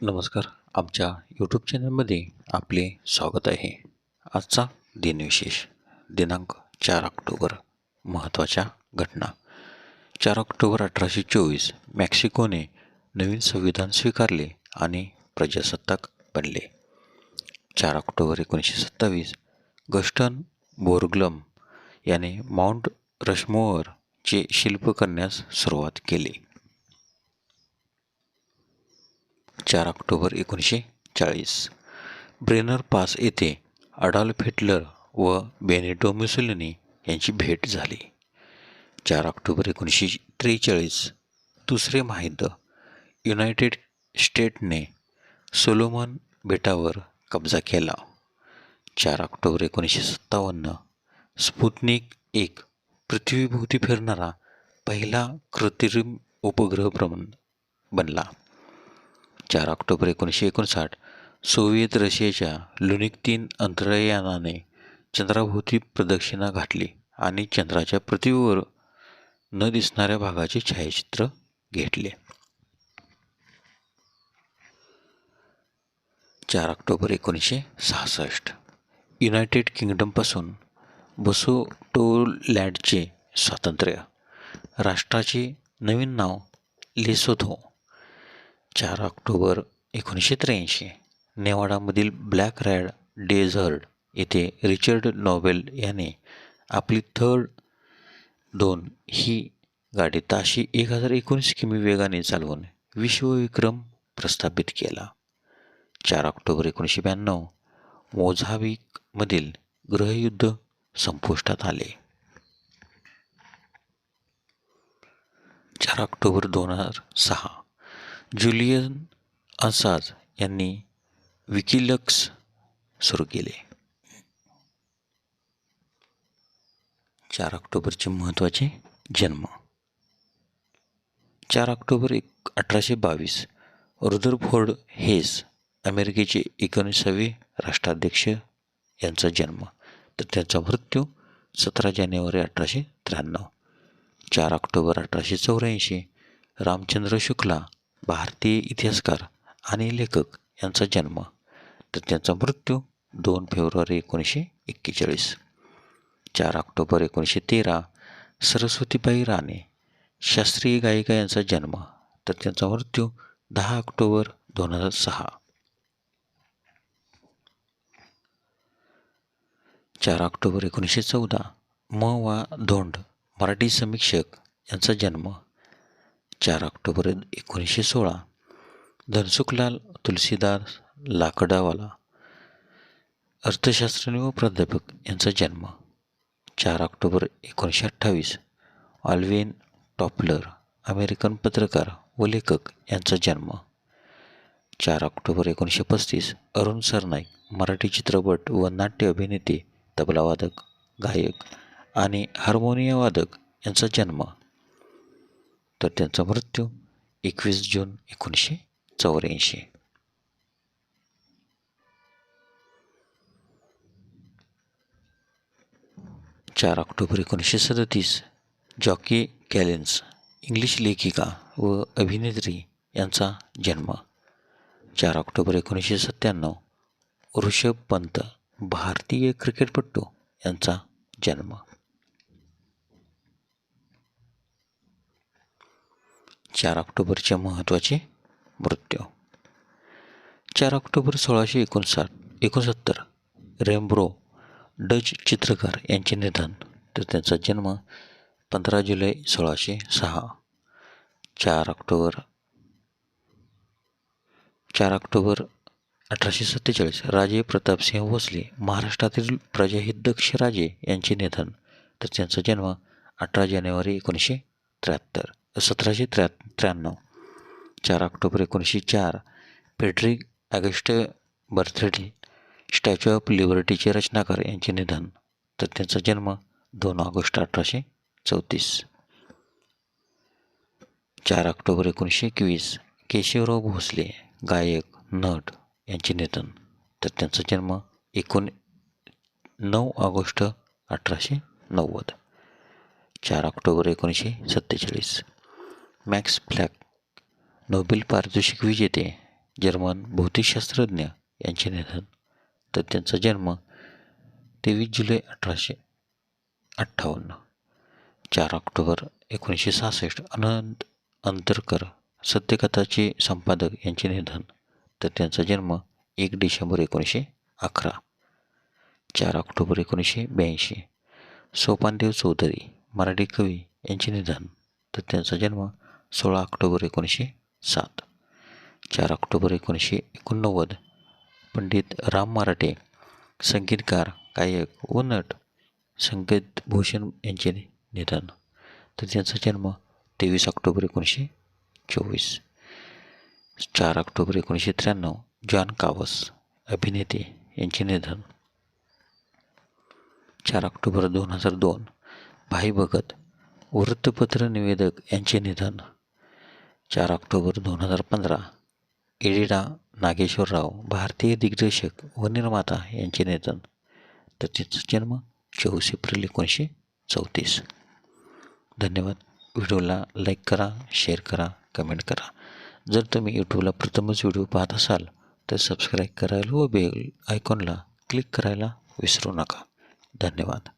नमस्कार. आमच्या यूट्यूब चॅनलमध्ये आपले स्वागत आहे. आजचा दिनविशेष. दिनांक चार ऑक्टोबर. महत्त्वाच्या घटना. चार ऑक्टोबर अठराशे चोवीस मॅक्सिकोने नवीन संविधान स्वीकारले आणि प्रजासत्ताक बनले. चार ऑक्टोबर एकोणीसशे सत्तावीस गस्टन बोर्ग्लम याने माउंट रशमोअरचे शिल्प करण्यास सुरुवात केली. चार ऑक्टोबर एकोणीसशे चाळीस. ब्रेनर पास येथे अडॉल्फ हिटलर व बेनेटो मुसोलिनी यांची भेट झाली. चार ऑक्टोबर एकोणीसशे त्रेचाळीस दुसरे महायुद्ध युनायटेड स्टेटने सोलोमन बेटावर कब्जा केला. चार ऑक्टोबर एकोणीसशे सत्तावन्न स्पुतनिक एक पृथ्वीभोवती फिरणारा पहिला कृत्रिम उपग्रह भ्रमण बनला. चार ऑक्टोबर एकोणीसशे एकोणसाठ सोव्हिएत रशियाच्या लुनिक तीन अंतरयानाने चंद्राभोवती प्रदक्षिणा घातली आणि चंद्राच्या पृथ्वीवर न दिसणाऱ्या भागाचे छायाचित्र घेतले. चार ऑक्टोबर एकोणीसशे सहासष्ट युनायटेड किंगडमपासून बसोटोलँडचे स्वातंत्र्य राष्ट्राचे नवीन नाव लेसोथो चार ऑक्टोबर एकोणीसशे त्र्याऐंशी नेवाडामधील ब्लॅक रॅड डेझर्ट येथे रिचर्ड नॉवेल याने आपली थर्ड दोन ही गाडी ताशी एक हजार एकोणीस किमी वेगाने चालवून विश्वविक्रम प्रस्थापित केला. चार ऑक्टोबर एकोणीसशे ब्याण्णव मोझाविकमधील गृहयुद्ध संपुष्टात आले. चार ऑक्टोबर दोन हजार सहा जुलियन असाज यांनी विकिलक्स सुरू केले. चार ऑक्टोबरचे महत्त्वाचे जन्म. चार ऑक्टोबर एक अठराशे बावीस रुदरफोर्ड हेस अमेरिकेचे एकोणीसावे राष्ट्राध्यक्ष यांचा जन्म. तर त्यांचा मृत्यू सतरा जानेवारी अठराशे त्र्याण्णव. चार ऑक्टोबर अठराशे चौऱ्याऐंशी रामचंद्र शुक्ला भारतीय इतिहासकार आणि लेखक यांचा जन्म तर त्यांचा मृत्यू दोन फेब्रुवारी एकोणीसशे एक्केचाळीस. चार ऑक्टोबर एकोणीसशे तेरा. सरस्वतीबाई राणे शास्त्रीय गायिका यांचा जन्म तर त्यांचा मृत्यू दहा ऑक्टोबर दोन हजार सहा. चार ऑक्टोबर एकोणीसशे चौदा. म वा धोंड मराठी समीक्षक यांचा जन्म चार ऑक्टोबर एकोणीसशे सोळा. धनसुखलाल तुलसीदास लाकडावाला. अर्थशास्त्रज्ञ व प्राध्यापक यांचा जन्म. चार ऑक्टोबर एकोणीसशे अठ्ठावीस. ऑल्वेन टॉपलर अमेरिकन पत्रकार व लेखक यांचा जन्म. चार ऑक्टोबर एकोणीसशे पस्तीस अरुण सरनाईक मराठी चित्रपट व नाट्य अभिनेते तबलावादक गायक आणि हार्मोनियवादक यांचा जन्म. तर त्यांचा मृत्यू एकवीस जून एकोणीसशे चौऱ्याऐंशी. चार ऑक्टोबर एकोणीसशे सदतीस जॉकी कॅलेन्स इंग्लिश लेखिका व अभिनेत्री यांचा जन्म. चार ऑक्टोबर एकोणीसशे सत्त्याण्णव ऋषभ पंत भारतीय क्रिकेटपटू यांचा जन्म. चार ऑक्टोबरचे महत्त्वाचे मृत्यू. चार ऑक्टोबर सोळाशे एकोणसाठ एकोणसत्तर रेम्ब्रो डच चित्रकार यांचे निधन तर त्यांचा जन्म पंधरा जुलै सोळाशे सहा. चार ऑक्टोबर चार ऑक्टोबर अठराशे सत्तेचाळीस राजे प्रतापसिंह भोसले महाराष्ट्रातील प्रजाहितदक्ष राजे यांचे निधन तर त्यांचा जन्म अठरा जानेवारी एकोणीसशे त्र्याहत्तर. सतराशे त्र्या त्र्याण्णव. चार ऑक्टोबर एकोणीसशे चार. Frederic Auguste Bartholdi statue of लिबर्टीचे रचनाकार यांचे निधन. तर त्यांचा जन्म दोन ऑगस्ट अठराशे चौतीस. चार ऑक्टोबर एकोणीसशे एकवीस. केशवराव भोसले गायक नट यांचे निधन. तर त्यांचा जन्म एकोण नऊ ऑगस्ट अठराशे नव्वद. चार ऑक्टोबर एकोणीसशे सत्तेचाळीस. मॅक्स फ्लॅक नोबेल पारितोषिक विजेते जर्मन भौतिकशास्त्रज्ञ यांचे निधन. तर त्यांचा जन्म तेवीस जुलै अठराशे अठ्ठावन्न चार ऑक्टोबर एकोणीसशे सहासष्ट. अनंत अंतरकर सत्यकथाचे संपादक यांचे निधन. तर त्यांचा जन्म एक डिसेंबर एकोणीसशे अकरा चार ऑक्टोबर एकोणीसशे ब्याऐंशी. सोपानदेव चौधरी मराठी कवी यांचे निधन. तर त्यांचा जन्म सोळा ऑक्टोबर एकोणीसशे सात. चार ऑक्टोबर एकोणीसशे एकोणनव्वद. पंडित राम मराठे संगीतकार गायक व नट संगीत भूषण यांचे निधन. तर त्यांचा जन्म तेवीस ऑक्टोबर एकोणीसशे चोवीस. चार ऑक्टोबर एकोणीसशे त्र्याण्णव. जॉन कावस अभिनेते यांचे निधन. चार ऑक्टोबर दोन हजार दोन. भाई भगत वृत्तपत्र निवेदक यांचे निधन. चार ऑक्टोबर दोन हजार पंधरा. एडिडा नागेश्वरराव भारतीय दिग्दर्शक व निर्माता यांचे निधन. तर त्यांचा जन्म चोवीस एप्रिल एकोणीसशे चौतीस. धन्यवाद. व्हिडिओला लाईक करा शेअर करा कमेंट करा. जर तुम्ही यूट्यूबला प्रथमच व्हिडिओ पाहत असाल तर सबस्क्राईब करायला व बेल आयकॉनला क्लिक करायला विसरू नका. धन्यवाद.